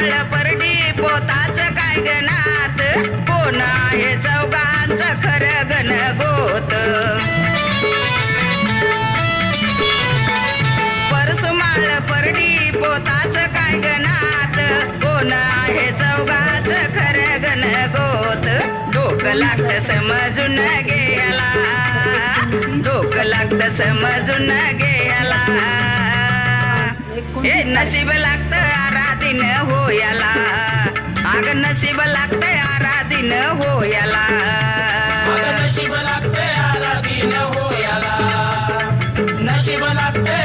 माळ परडी पोताच काय गणात? कोण आहे चौघांच खरं गण गोत परसुमाळ परडी पोताच काय गणात? कोण आहे चौघाच खरं गण गोत डोक लागत समजून गेला डोक लागत समजून गेला हे नशीब लागतं याला आग नशीब लागत आराधीन हो याला नशीब लागते आराधीन हो याला नशीब लागते